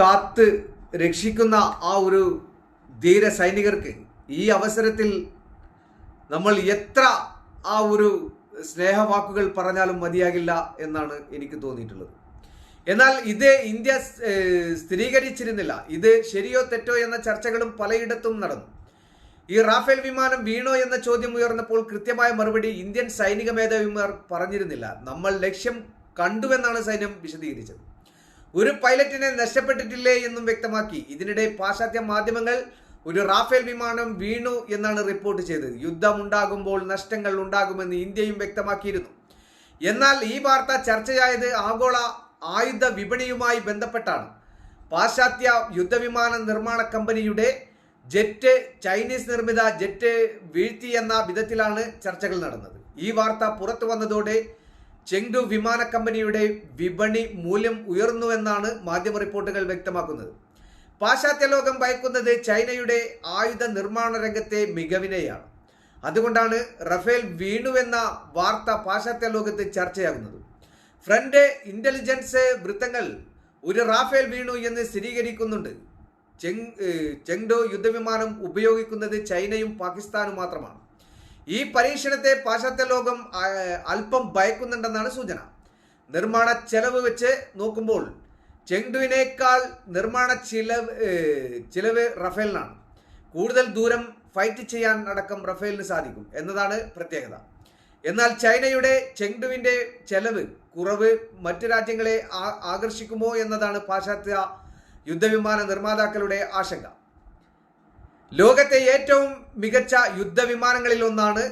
കാത്ത് രക്ഷിക്കുന്ന ആ ഒരു ധീര സൈനികർക്ക് ഈ അവസരത്തിൽ നമ്മൾ എത്ര ആ ഒരു സ്നേഹവാക്കുകൾ പറഞ്ഞാലും മതിയാകില്ല എന്നാണ് എനിക്ക് തോന്നിയിട്ടുള്ളത്. എന്നാൽ ഇത് ഇന്ത്യ സ്ഥിരീകരിച്ചിരുന്നില്ല. ഇത് ശരിയോ തെറ്റോ എന്ന ചർച്ചകളും പലയിടത്തും നടന്നു. ഈ റാഫേൽ വിമാനം വീണോ എന്ന ചോദ്യം ഉയർന്നപ്പോൾ കൃത്യമായ മറുപടി ഇന്ത്യൻ സൈനിക മേധാവിമാർ പറഞ്ഞിരുന്നില്ല. നമ്മൾ ലക്ഷ്യം കണ്ടുവെന്നാണ് സൈന്യം വിശദീകരിച്ചത്. ഒരു പൈലറ്റിനെ നഷ്ടപ്പെട്ടിട്ടില്ലേ എന്നും വ്യക്തമാക്കി. ഇതിനിടെ പാശ്ചാത്യ മാധ്യമങ്ങൾ ഒരു റാഫേൽ വിമാനം വീണു എന്നാണ് റിപ്പോർട്ട് ചെയ്തത്. യുദ്ധമുണ്ടാകുമ്പോൾ നഷ്ടങ്ങൾ ഉണ്ടാകുമെന്ന് ഇന്ത്യയും വ്യക്തമാക്കിയിരുന്നു. എന്നാൽ ഈ വാർത്ത ചർച്ചയായത് ആഗോള ആയുധ വിപണിയുമായി ബന്ധപ്പെട്ടാണ്. പാശ്ചാത്യ യുദ്ധവിമാന നിർമ്മാണ കമ്പനിയുടെ ജെറ്റ് ചൈനീസ് നിർമ്മിത ജെറ്റ് വീഴ്ത്തി എന്ന വിധത്തിലാണ് ചർച്ചകൾ നടന്നത്. ഈ വാർത്ത പുറത്തു വന്നതോടെ ചെങ്ഡു വിമാന കമ്പനിയുടെ വിപണി മൂല്യം ഉയർന്നുവെന്നാണ് മാധ്യമ റിപ്പോർട്ടുകൾ വ്യക്തമാക്കുന്നത്. പാശ്ചാത്യ ലോകം ഭയക്കുന്നത് ചൈനയുടെ ആയുധ നിർമ്മാണ രംഗത്തെ മികവിനെയാണ്. അതുകൊണ്ടാണ് റഫേൽ വീണുവെന്ന വാർത്ത പാശ്ചാത്യ ലോകത്ത് ചർച്ചയാകുന്നത്. ഫ്രണ്ട് ഇന്റലിജൻസ് വൃത്തങ്ങൾ ഒരു റാഫേൽ വീണു എന്ന് സ്ഥിരീകരിക്കുന്നുണ്ട്. ചെങ് ചെങ്ഡോ യുദ്ധവിമാനം ഉപയോഗിക്കുന്നത് ചൈനയും പാകിസ്ഥാനും മാത്രമാണ്. ഈ പരീക്ഷണത്തെ പാശ്ചാത്യ ലോകം അല്പം ഭയക്കുന്നുണ്ടെന്നാണ് സൂചന. നിർമ്മാണ ചെലവ് വെച്ച് നോക്കുമ്പോൾ ചെങ്ഡുവിനേക്കാൾ നിർമ്മാണ ചിലവ് ചിലവ് റഫേലിനാണ്. കൂടുതൽ ദൂരം ഫൈറ്റ് ചെയ്യാൻ അടക്കം റഫേലിന് സാധിക്കും എന്നതാണ് പ്രത്യേകത. എന്നാൽ ചൈനയുടെ ചെങ്ഡുവിന്റെ ചെലവ് കുറവ് മറ്റു രാജ്യങ്ങളെ ആകർഷിക്കുമോ എന്നതാണ് പാശ്ചാത്യ യുദ്ധവിമാന നിർമ്മാതാക്കളുടെ ആശങ്ക. ലോകത്തെ ഏറ്റവും മികച്ച യുദ്ധവിമാനങ്ങളിൽ ഒന്നാണ്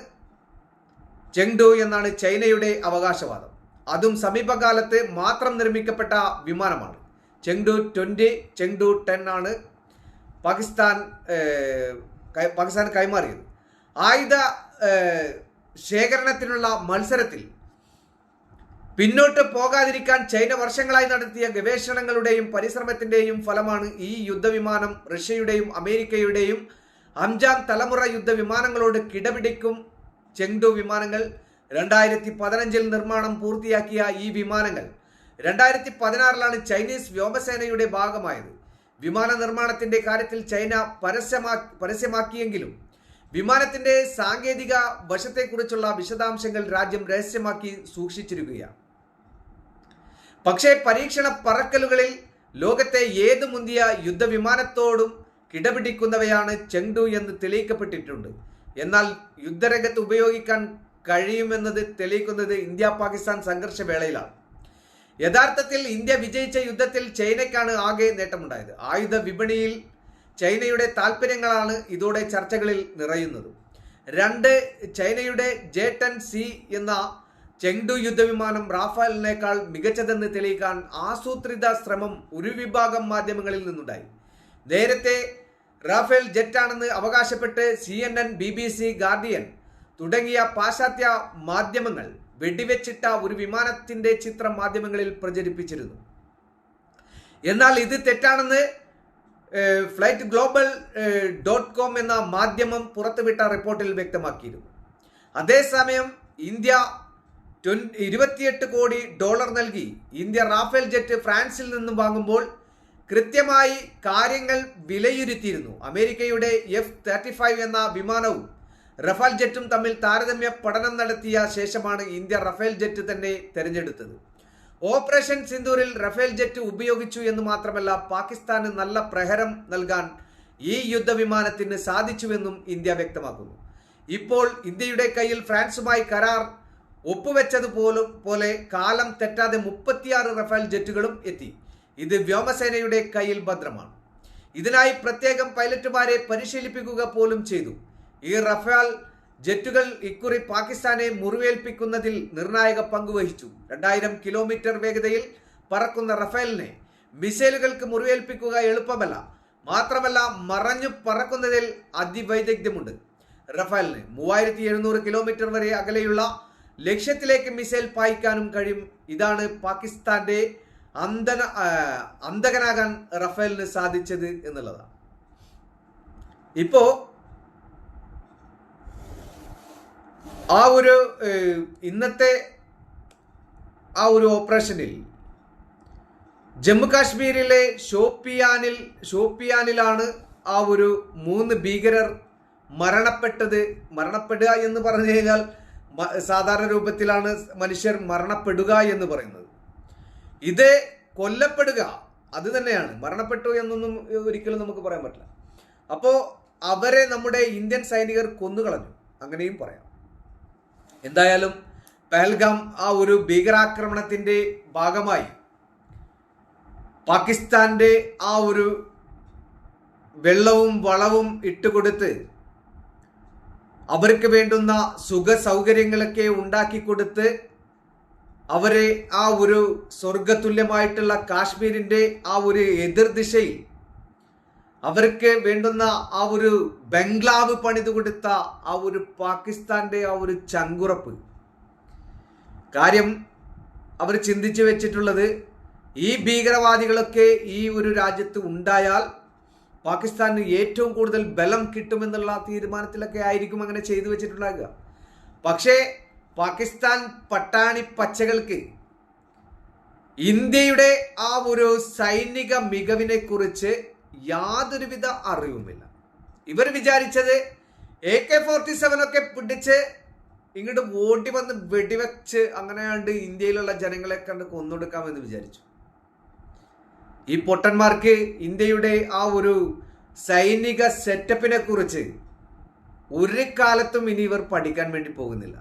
ചെങ്ഡു എന്നാണ് ചൈനയുടെ അവകാശവാദം. അതും സമീപകാലത്ത് മാത്രം നിർമ്മിക്കപ്പെട്ട വിമാനമാണ്. ചെങ്ഡു ട്വന്റി ചെങ്ഡു ടെൻ ആണ് പാകിസ്ഥാൻ പാകിസ്ഥാൻ കൈമാറിയത്. ആയുധ ശേഖരണത്തിനുള്ള മത്സരത്തിൽ പിന്നോട്ട് പോകാതിരിക്കാൻ ചൈന വർഷങ്ങളായി നടത്തിയ ഗവേഷണങ്ങളുടെയും പരിശ്രമത്തിന്റെയും ഫലമാണ് ഈ യുദ്ധവിമാനം റഷ്യയുടെയും അമേരിക്കയുടെയും അഞ്ചാം തലമുറ യുദ്ധ വിമാനങ്ങളോട് കിടപിടിക്കും ചെങ്ഡു വിമാനങ്ങൾ. രണ്ടായിരത്തി പതിനഞ്ചിൽ നിർമ്മാണം പൂർത്തിയാക്കിയ ഈ വിമാനങ്ങൾ രണ്ടായിരത്തി പതിനാറിലാണ് ചൈനീസ് വ്യോമസേനയുടെ ഭാഗമായത്. വിമാന നിർമ്മാണത്തിന്റെ കാര്യത്തിൽ ചൈന പരസ്യമാ പരസ്യമാക്കിയെങ്കിലും വിമാനത്തിന്റെ സാങ്കേതിക വശത്തെക്കുറിച്ചുള്ള വിശദാംശങ്ങൾ രാജ്യം രഹസ്യമാക്കി സൂക്ഷിച്ചിരിക്കുകയാണ്. പക്ഷേ പരീക്ഷണ പറക്കലുകളിൽ ലോകത്തെ ഏത് മുന്തിയ യുദ്ധവിമാനത്തോടും കിടപിടിക്കുന്നവയാണ് ചെങ്ഡു എന്ന് തെളിയിക്കപ്പെട്ടിട്ടുണ്ട്. എന്നാൽ യുദ്ധരംഗത്ത് ഉപയോഗിക്കാൻ കഴിയുമെന്നത് തെളിയിക്കുന്നത് ഇന്ത്യ പാകിസ്ഥാൻ സംഘർഷ വേളയിലാണ്. യഥാർത്ഥത്തിൽ ഇന്ത്യ വിജയിച്ച യുദ്ധത്തിൽ ചൈനയ്ക്കാണ് ആകെ നേട്ടമുണ്ടായത്. ആയുധ വിപണിയിൽ ചൈനയുടെ താല്പര്യങ്ങളാണ് ഇതോടെ ചർച്ചകളിൽ നിറയുന്നത്. രണ്ട് ചൈനയുടെ ജെ ടെൻ സി എന്ന ചെങ്ഡു യുദ്ധവിമാനം റാഫാലിനേക്കാൾ മികച്ചതെന്ന് തെളിയിക്കാൻ ആസൂത്രിത ശ്രമം ഒരു വിഭാഗം മാധ്യമങ്ങളിൽ നിന്നുണ്ടായി. നേരത്തെ റാഫേൽ ജെറ്റാണെന്ന് അവകാശപ്പെട്ട് C N N B B C Guardian തുടങ്ങിയ പാശ്ചാത്യ മാധ്യമങ്ങൾ വെടിവെച്ചിട്ട ഒരു വിമാനത്തിന്റെ ചിത്രം മാധ്യമങ്ങളിൽ പ്രചരിപ്പിച്ചിരുന്നു. എന്നാൽ ഇത് തെറ്റാണെന്ന് ഫ്ലൈറ്റ് ഗ്ലോബൽ ഡോട്ട് കോം എന്ന മാധ്യമം പുറത്തുവിട്ട റിപ്പോർട്ടിൽ വ്യക്തമാക്കിയിരുന്നു. അതേസമയം ഇന്ത്യ ഇരുപത്തിയെട്ട് കോടി ഡോളർ നൽകി ഇന്ത്യ റാഫേൽ ജെറ്റ് ഫ്രാൻസിൽ നിന്നും വാങ്ങുമ്പോൾ കൃത്യമായി കാര്യങ്ങൾ വിലയിരുത്തിയിരുന്നു. അമേരിക്കയുടെ എഫ് തേർട്ടി ഫൈവ് എന്ന വിമാനവും റഫാൽ ജെറ്റും തമ്മിൽ താരതമ്യ പഠനം നടത്തിയ ശേഷമാണ് ഇന്ത്യ റഫേൽ ജെറ്റ് തന്നെ തെരഞ്ഞെടുത്തത്. ഓപ്പറേഷൻ സിന്ദൂരിൽ റഫേൽ ജെറ്റ് ഉപയോഗിച്ചു എന്ന് മാത്രമല്ല പാകിസ്ഥാന് നല്ല പ്രഹരം നൽകാൻ ഈ യുദ്ധവിമാനത്തിന് സാധിച്ചുവെന്നും ഇന്ത്യ വ്യക്തമാക്കുന്നു. ഇപ്പോൾ ഇന്ത്യയുടെ കയ്യിൽ ഫ്രാൻസുമായി കരാർ ഒപ്പുവെച്ചതുപോലും പോലെ കാലം തെറ്റാതെ മുപ്പത്തിയാറ് റഫേൽ ജെറ്റുകളും എത്തി. ഇത് വ്യോമസേനയുടെ കയ്യിൽ ഭദ്രമാണ്. ഇതിനായി പ്രത്യേകം പൈലറ്റുമാരെ പരിശീലിപ്പിക്കുക പോലും ചെയ്തു. ഈ റഫാൽ ജെറ്റുകൾ ഇക്കുറി പാകിസ്ഥാനെ മുറിവേൽപ്പിക്കുന്നതിൽ നിർണായക പങ്കുവഹിച്ചു രണ്ടായിരം കിലോമീറ്റർ വേഗതയിൽ പറക്കുന്ന റഫേലിനെ മിസൈലുകൾക്ക് മുറിവേൽപ്പിക്കുക എളുപ്പമല്ല. മാത്രമല്ല മറഞ്ഞു പറക്കുന്നതിൽ അതിവൈദഗ്ധ്യമുണ്ട്. റഫാലിന് മൂവായിരത്തി എഴുന്നൂറ് കിലോമീറ്റർ വരെ അകലെയുള്ള ലക്ഷ്യത്തിലേക്ക് മിസൈൽ പായിക്കാനും കഴിയും. ഇതാണ് പാകിസ്ഥാന്റെ അന്തന അന്തകനാകാൻ റഫേലിന് സാധിച്ചത് എന്നുള്ളതാണ്. ഇപ്പോ ആ ഒരു ഇന്നത്തെ ആ ഒരു ഓപ്പറേഷനിൽ ജമ്മു കാശ്മീരിലെ ഷോപ്പിയാനിൽ ഷോപ്പിയാനിലാണ് ആ ഒരു മൂന്ന് ഭീകരർ മരണപ്പെട്ടത്. മരണപ്പെടുക എന്ന് പറഞ്ഞു കഴിഞ്ഞാൽ സാധാരണ രൂപത്തിലാണ് മനുഷ്യർ മരണപ്പെടുക എന്ന് പറയുന്നത്. ഇത് കൊല്ലപ്പെടുക അത് തന്നെയാണ്. മരണപ്പെട്ടു എന്നൊന്നും ഒരിക്കലും നമുക്ക് പറയാൻ പറ്റില്ല. അപ്പോ അവരെ നമ്മുടെ ഇന്ത്യൻ സൈനികർ കൊന്നുകളഞ്ഞു. അങ്ങനെയും പറയാം. എന്തായാലും പെഹൽഗാം ആ ഒരു ഭീകരാക്രമണത്തിന്റെ ഭാഗമായി പാകിസ്ഥാന്റെ ആ ഒരു വെള്ളവും വളവും ഇട്ടുകൊടുത്ത് അവർക്ക് വേണ്ടുന്ന സുഖ സൗകര്യങ്ങളൊക്കെ ഉണ്ടാക്കി കൊടുത്ത് അവരെ ആ ഒരു സ്വർഗതുല്യമായിട്ടുള്ള കാശ്മീരിന്റെ ആ ഒരു എതിർദിശയിൽ അവർക്ക് വേണ്ടുന്ന ആ ഒരു ബംഗ്ലാവ് പണിത് കൊടുത്ത ആ ഒരു പാകിസ്ഥാന്റെ ആ ഒരു ചങ്കുറപ്പ്. കാര്യം അവർ ചിന്തിച്ചു വെച്ചിട്ടുള്ളത് ഈ ഭീകരവാദികളൊക്കെ ഈ ഒരു രാജ്യത്ത് ഉണ്ടായാൽ പാകിസ്ഥാന് ഏറ്റവും കൂടുതൽ ബലം കിട്ടുമെന്നുള്ള തീരുമാനത്തിലൊക്കെ ആയിരിക്കും അങ്ങനെ ചെയ്തു വെച്ചിട്ടുണ്ടാകുക പക്ഷേ പാകിസ്ഥാൻ പട്ടാണി പച്ചകൾക്ക് ഇന്ത്യയുടെ ആ ഒരു സൈനിക മികവിനെ കുറിച്ച് യാതൊരുവിധ അറിവുമില്ല. ഇവർ വിചാരിച്ചത് എ കെ ഫോർട്ടി സെവൻ ഒക്കെ പിടിച്ച് ഇങ്ങോട്ട് ഓടി വന്ന് വെടിവെച്ച് അങ്ങനെയാണ്ട് ഇന്ത്യയിലുള്ള ജനങ്ങളെ കണ്ട് കൊന്നൊടുക്കാമെന്ന് വിചാരിച്ചു. ഈ പൊട്ടന്മാർക്ക് ഇന്ത്യയുടെ ആ ഒരു സൈനിക സെറ്റപ്പിനെ കുറിച്ച് ഒരു കാലത്തും ഇനി ഇവർ പഠിക്കാൻ വേണ്ടി പോകുന്നില്ല.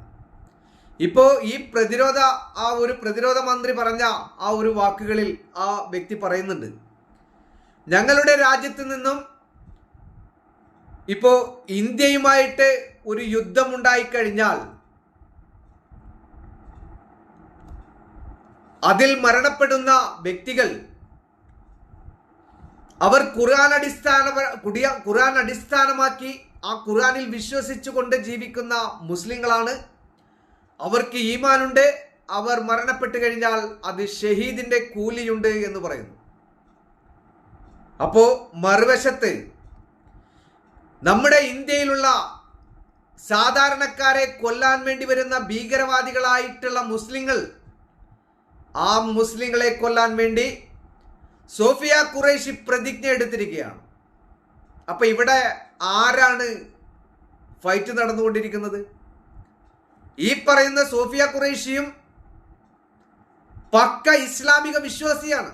ഇപ്പോ ഈ പ്രതിരോധ ആ ഒരു പ്രതിരോധ മന്ത്രി പറഞ്ഞ ആ ഒരു വാക്കുകളിൽ ആ വ്യക്തി പറയുന്നുണ്ട്. ഞങ്ങളുടെ രാജ്യത്ത് നിന്നും ഇപ്പോ ഇന്ത്യയുമായിട്ട് ഒരു യുദ്ധം ഉണ്ടായിക്കഴിഞ്ഞാൽ അതിൽ മരണപ്പെടുന്ന വ്യക്തികൾ അവർ ഖുർആൻ അടിസ്ഥാന ഖുർആൻ അടിസ്ഥാനമാക്കി ആ ഖുർആനിൽ വിശ്വസിച്ചുകൊണ്ട് ജീവിക്കുന്ന മുസ്ലിങ്ങളാണ്. അവർക്ക് ഈമാനുണ്ട്. അവർ മരണപ്പെട്ടു കഴിഞ്ഞാൽ അത് ഷഹീദിന്റെ കൂലിയുണ്ട് എന്ന് പറയുന്നു. അപ്പോ മറുവശത്ത് നമ്മുടെ ഇന്ത്യയിലുള്ള സാധാരണക്കാരെ കൊല്ലാൻ വേണ്ടി വരുന്ന ഭീകരവാദികളായിട്ടുള്ള മുസ്ലിങ്ങൾ ആ മുസ്ലിങ്ങളെ കൊല്ലാൻ വേണ്ടി സോഫിയ കുറേശി പ്രതിജ്ഞ എടുത്തിരിക്കുകയാണ്. അപ്പൊ ഇവിടെ ആരാണ് ഫൈറ്റ് നടന്നുകൊണ്ടിരിക്കുന്നത്? ഈ പറയുന്ന സോഫിയ കുറേശിയും പക്ക ഇസ്ലാമിക വിശ്വാസിയാണ്.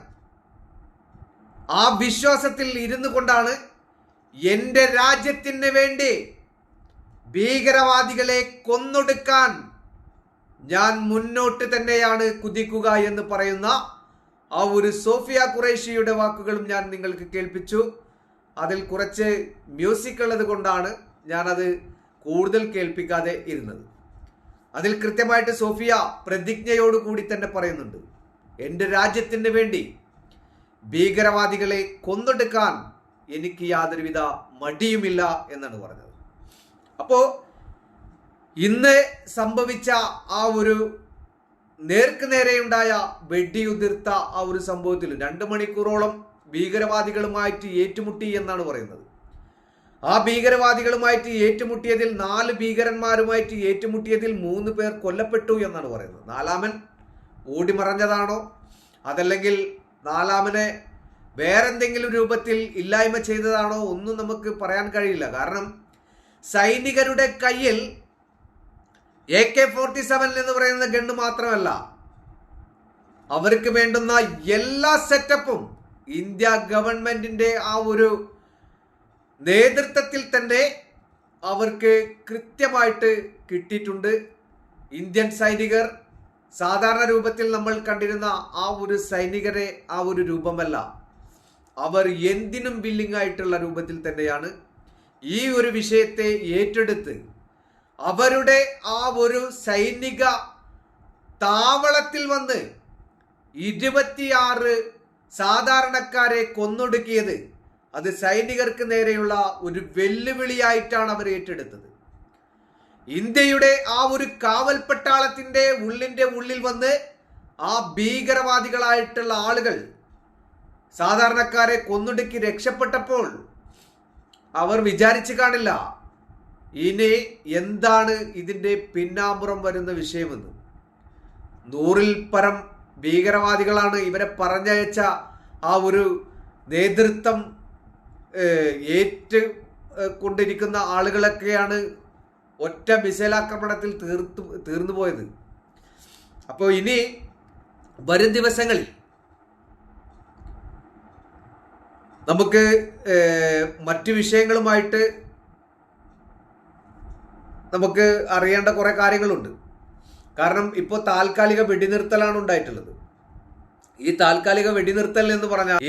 ആ വിശ്വാസത്തിൽ ഇരുന്നു കൊണ്ടാണ് എന്റെ രാജ്യത്തിന് വേണ്ടി ഭീകരവാദികളെ കൊന്നൊടുക്കാൻ ഞാൻ മുന്നോട്ട് തന്നെയാണ് കുതിക്കുക എന്ന് പറയുന്ന ആ ഒരു സോഫിയ കുറേഷ്യയുടെ വാക്കുകളും ഞാൻ നിങ്ങൾക്ക് കേൾപ്പിച്ചു. അതിൽ കുറച്ച് മ്യൂസിക് ഉള്ളത് കൊണ്ടാണ് ഞാനത് കൂടുതൽ കേൾപ്പിക്കാതെ ഇരുന്നത്. അതിൽ കൃത്യമായിട്ട് സോഫിയ പ്രതിജ്ഞയോടുകൂടി തന്നെ പറയുന്നുണ്ട്. എന്റെ രാജ്യത്തിന് വേണ്ടി ഭീകരവാദികളെ കൊന്നൊടുക്കാൻ എനിക്ക് യാതൊരുവിധ മടിയുമില്ല എന്നാണ് പറഞ്ഞത്. അപ്പോൾ ഇന്ന് സംഭവിച്ച ആ ഒരു നേർക്ക് നേരെയുണ്ടായ വെടിയുതിർത്ത ആ ഒരു സംഭവത്തിൽ രണ്ട് മണിക്കൂറോളം ഭീകരവാദികളുമായിട്ട് ഏറ്റുമുട്ടി എന്നാണ് പറയുന്നത്. ആ ഭീകരവാദികളുമായിട്ട് ഏറ്റുമുട്ടിയതിൽ നാല് ഭീകരന്മാരുമായിട്ട് ഏറ്റുമുട്ടിയതിൽ മൂന്ന് പേർ കൊല്ലപ്പെട്ടു എന്നാണ് പറയുന്നത്. നാലാമൻ ഓടിമറഞ്ഞതാണോ അതല്ലെങ്കിൽ നാലാമനെ വേറെന്തെങ്കിലും രൂപത്തിൽ ഇല്ലായ്മ ചെയ്തതാണോ? ഒന്നും നമുക്ക് പറയാൻ കഴിയില്ല. കാരണം സൈനികരുടെ കയ്യിൽ എ കെ ഫോർട്ടി സെവൻ എന്ന് പറയുന്ന ഗണ്ണ് മാത്രമല്ല. അവർക്ക് വേണ്ടുന്ന എല്ലാ സെറ്റപ്പും ഇന്ത്യ ഗവൺമെന്റിന്റെ ആ ഒരു നേതൃത്വത്തിൽ തന്നെ അവർക്ക് കൃത്യമായിട്ട് കിട്ടിയിട്ടുണ്ട്. ഇന്ത്യൻ സൈനികർ സാധാരണ രൂപത്തിൽ നമ്മൾ കണ്ടിരുന്ന ആ ഒരു സൈനികരെ ആ ഒരു രൂപമല്ല. അവർ എന്തിനും വില്ലിംഗ് ആയിട്ടുള്ള രൂപത്തിൽ തന്നെയാണ്. ഈ ഒരു വിഷയത്തെ ഏറ്റെടുത്ത് അവരുടെ ആ ഒരു സൈനിക താവളത്തിൽ വന്ന് ഇരുപത്തിയാറ് സാധാരണക്കാരെ കൊന്നൊടുക്കിയത് അത് സൈനികർക്ക് നേരെയുള്ള ഒരു വെല്ലുവിളിയായിട്ടാണ് അവർ ഏറ്റെടുത്തത്. ഇന്ത്യയുടെ ആ ഒരു കാവൽ പട്ടാളത്തിന്റെ ഉള്ളിന്റെ ഉള്ളിൽ വന്ന് ആ ഭീകരവാദികളായിട്ടുള്ള ആളുകൾ സാധാരണക്കാരെ കൊന്നൊടുക്കി രക്ഷപ്പെട്ടപ്പോൾ അവർ വിചാരിച്ചു കാണില്ല ഇനി എന്താണ് ഇതിന്റെ പിന്നാമ്പുറം വരുന്ന വിഷയമെന്ന്? നൂറിൽ പരം ഭീകരവാദികളാണ് ഇവരെ പറഞ്ഞയച്ച ആ ഒരു നേതൃത്വം ഏറ്റ് കൊണ്ടിരിക്കുന്ന ആളുകളൊക്കെയാണ് ഒറ്റ മിസൈൽ ആക്രമണത്തിൽ തീർത്തു തീർന്നു പോയത്. അപ്പോൾ ഇനി വരും ദിവസങ്ങളിൽ നമുക്ക് മറ്റു വിഷയങ്ങളുമായിട്ട് നമുക്ക് അറിയേണ്ട കുറേ കാര്യങ്ങളുണ്ട്. കാരണം ഇപ്പോൾ താൽക്കാലിക വെടിനിർത്തലാണ് ഉണ്ടായിട്ടുള്ളത്. ഈ താൽക്കാലിക വെടിനിർത്തൽ എന്ന് പറഞ്ഞാൽ